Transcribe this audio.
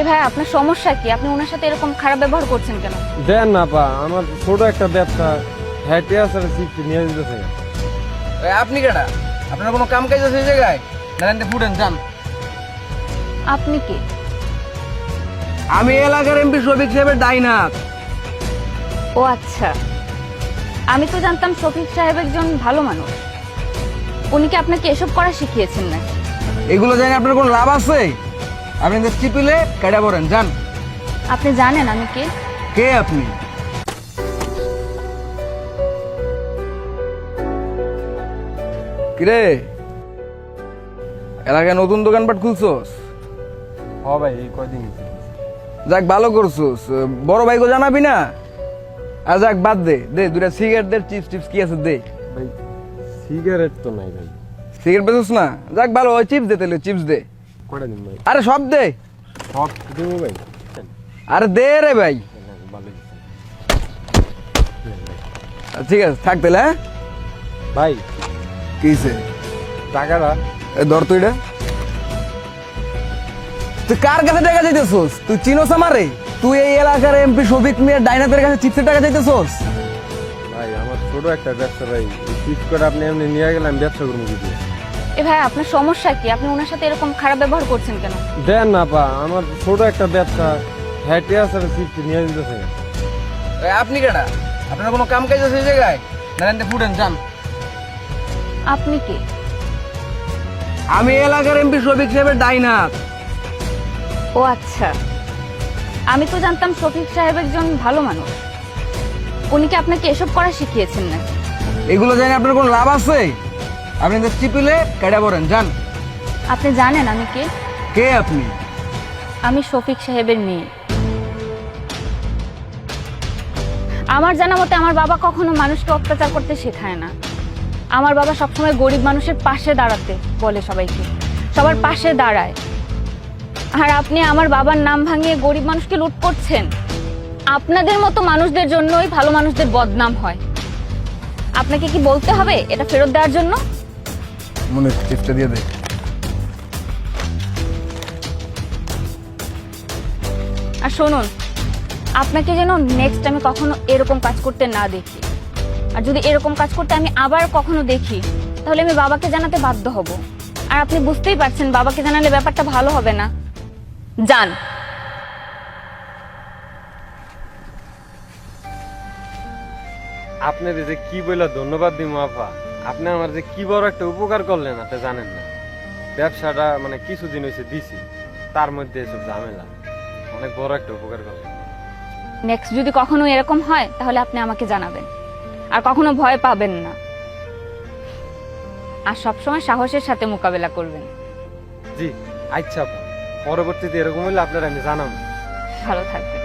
এ ভাই আপনার সমস্যা কি? আপনি ওনার সাথে এরকম খারাপ ব্যবহার করছেন কেন? দেন না পা আমার ছোট একটা ব্যবসা হ্যাটে আছে চিপস নিয়ে দিতেছে আপনি কেডা? আপনার কোনো কাম কাজ আছে এই জায়গায়? দাঁড়ান ফুটেন যান। আপনি কি? আমি এলাকার এমপি শফিক সাহেবের ডাইনাথ ও আচ্ছা। আমি তো জানতাম শফিক সাহেব একজন ভালো মানুষ। উনি কি আপনাকে এসব করা শিখিয়েছেন না এগুলো জানি আপনার কোনো লাভ আছে? আপনি তো চিপিলে কেডা পড়েন যান। আপনি জানেন আমি কে? কে আপনি? কিরে? এলাকায় নতুন দোকানপাট খুলছস? হ ভাই এই কয়দিন হইছে। যাক ভালো করছস। বড় ভাইকে জানাবি না? আর যাক বাদ দে। দে দুটা সিগারেট দে চিপস টিপস কি আছে দে। ভাই সিগারেট তো নাই ভাই। সিগারেট বেচোস না? যাক ভালো ওই চিপস দে তাহলে চিপস দে। কয়টা দিন ভাই। আরে সব দে। সব দিব ভাই। আরে দে রে ভাই। ঠিক আছে থাক তাহলে হ্যাঁ? ভাই কিসে টাকাটা এ ধর তুই তুই কার কাছে টাকা চাইতেছোস? তুই চিনোস আমারে? তুই এই এলাকার এমপি শফিক মিয়া ডাইনাতের কাছে চিপসের টাকা চাইতেছোস? ভাই আমার ছোট একটা ব্যবসা ভাই। চিপস করে আপনি এমনি নিয়ে গেলাম ব্যবসা করব কি দিয়ে? এ ভাই আপনার সমস্যা কি? আপনি ওনার সাথে এরকম খারাপ ব্যবহার করছেন কেন? দেন না পা আমার ছোট একটা ব্যবসা হ্যাটে আছে চিপস নিয়ে দিতেছে। আপনি কেডা? আপনার কোনো কাম কাজ আছে এই জায়গায়? দাঁড়ান ফুটেন যান। আপনি কি? আমি এলাকার এমপি শফিক সাহেবের ডাইনাথ ও আচ্ছা। আমি তো জানতাম শফিক সাহেব একজন ভালো মানুষ। উনি কি আপনাকে এসব করা শিখিয়েছেন না এগুলো জানি আপনার কোনো লাভ আছে? আপনি তো চিপিলে কেডা পড়েন যান আপনি জানেন আমি কে? কে আপনি? আমি শফিক সাহেবের মেয়ে। আমার জানা মতে আমার বাবা কখনো মানুষকে অত্যাচার করতে শেখায় না। আমার বাবা সবসময় গরিব মানুষের পাশে দাঁড়াতে বলে সবাইকে। সবার পাশে দাঁড়ায়। আর আপনি আমার বাবার নাম ভাঙিয়ে গরিব মানুষকে লুট করছেন? আপনাদের মতো মানুষদের জন্যই ভালো মানুষদের বদনাম হয়। আপনাকে কি বলতে হবে? এটা ফেরত দেওয়ার জন্য? মনে চিপসটা দিয়ে দে আর শুনুন আপনাকে যেন নেক্সট আমি কখনো এরকম কাজ করতে না দেখি। আর যদি এরকম কাজ করতে আমি আবার কখনো দেখি তাহলে আমি বাবাকে জানাতে বাধ্য হব। আর আপনি বুঝতেই পারছেন বাবাকে জানালে ব্যাপারটা ভালো হবে না। যান। আপনার যে কি বলে ধন্যবাদ দিম আপা আপনি আমার যে কি বড় একটা উপকার করলেন আপনি জানেন না। ব্যবসাটা মানে কিছুদিন হয়েছে দিছি তার মধ্যে এসব ঝামেলা। অনেক বড় একটা উপকার করলেন। নেক্সট যদি কখনো এরকম হয় তাহলে আপনি আমাকে জানাবেন। আর কখনো ভয় পাবেন না। আর সবসময় সাহসের সাথে মোকাবেলা করবেন। জি আচ্ছা পরবর্তীতে এরকম হলে আপনার আমি জানাব। ভালো থাকবেন।